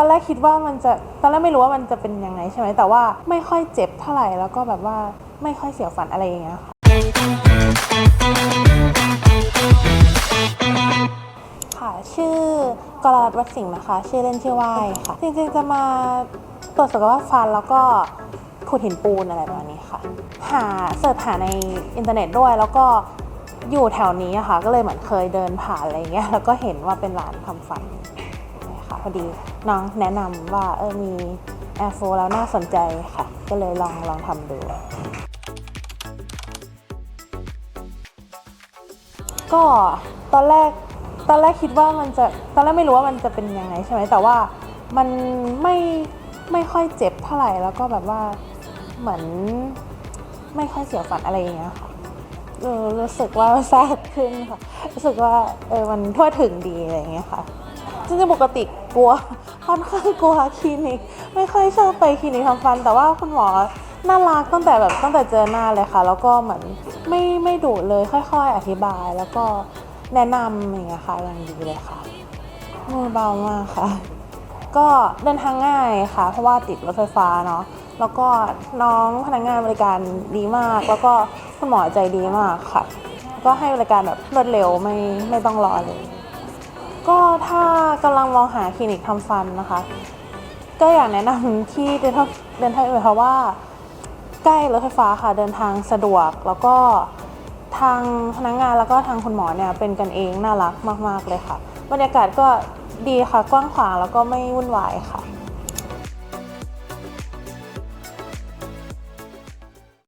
อนแรกคิดว่ามันจะตอนแรกไม่รู้ว่ามันจะเป็นยังไงใช่ไหมแต่ว่าไม่ค่อยเจ็บเท่าไหร่แล้วก็แบบว่าไม่ค่อยเสียวฟันอะไรอย่างเงี้ยค่ะค่ะชื่อกรรัตวัดสิงห์นะคะ ชื่อเล่นชื่อว่ายค่ะ จริงๆจะมาตรวจสุขภาพฟันแล้วก็ขูดหินปูนอะไรประมาณนี้ค่ะ หาเสิร์ชหาในอินเทอร์เน็ตด้วยแล้วก็อยู่แถวนี้อะค่ะ ก็เลยเหมือนเคยเดินผ่านอะไรเงี้ยแล้วก็เห็นว่าเป็นร้านทำฟัน พอดี น้องแนะนำว่าเออมีแอร์โฟแล้วน่าสนใจค่ะ ก็เลยลองลองทำดู ก็ตอนแรกตอนแรกคิดว่ามันจะตอนแรกไม่รู้ว่ามันจะเป็นยังไงใช่ไหมแต่ว่ามันไม่ไม่ค่อยเจ็บเท่าไหร่แล้วก็แบบว่าเหมือนไม่ค่อยเสียวฟันอะไรอย่างเงี้ยค่ะรู้สึกว่าแทรกขึ้นค่ะ รู้สึกว่าเออมันทั่วถึงดีอะไรอย่างเงี้ยค่ะ จริงๆปกติกลัวค่อนข้างกลัวคลินิก ไม่ค่อยชอบไปคลินิกทำฟัน แต่ว่าคุณหมอน่ารักตั้งแต่แบบตั้งแต่เจอหน้าเลยค่ะ แล้วก็เหมือนไม่ไม่ดุเลยค่อยๆ อธิบาย แล้วก็แนะนำอย่างเงี้ยค่ะอย่างดีเลยค่ะมือเบามากค่ะ ก็เดินทางง่ายค่ะ เพราะว่าติดรถไฟฟ้าเนาะแล้วก็น้องพนักงานบริการดีมาก แล้วก็คุณหมอใจดีมากค่ะ ก็ให้บริการแบบรวดเร็วไม่ไม่ต้องรอเลย ก็ถ้ากำลังมองหาคลินิกทำฟันนะคะ ก็อยากแนะนำที่เดินทัลเดินทัลเพราะว่าใกล้รถไฟฟ้าค่ะเดินทางสะดวกแล้วก็ทางพนักงานแล้วก็ทางคุณหมอเนี่ยเป็นกันเองน่ารักมาก ๆ เลยค่ะ บรรยากาศก็ดีค่ะกว้างขวางแล้วก็ไม่วุ่นวายค่ะ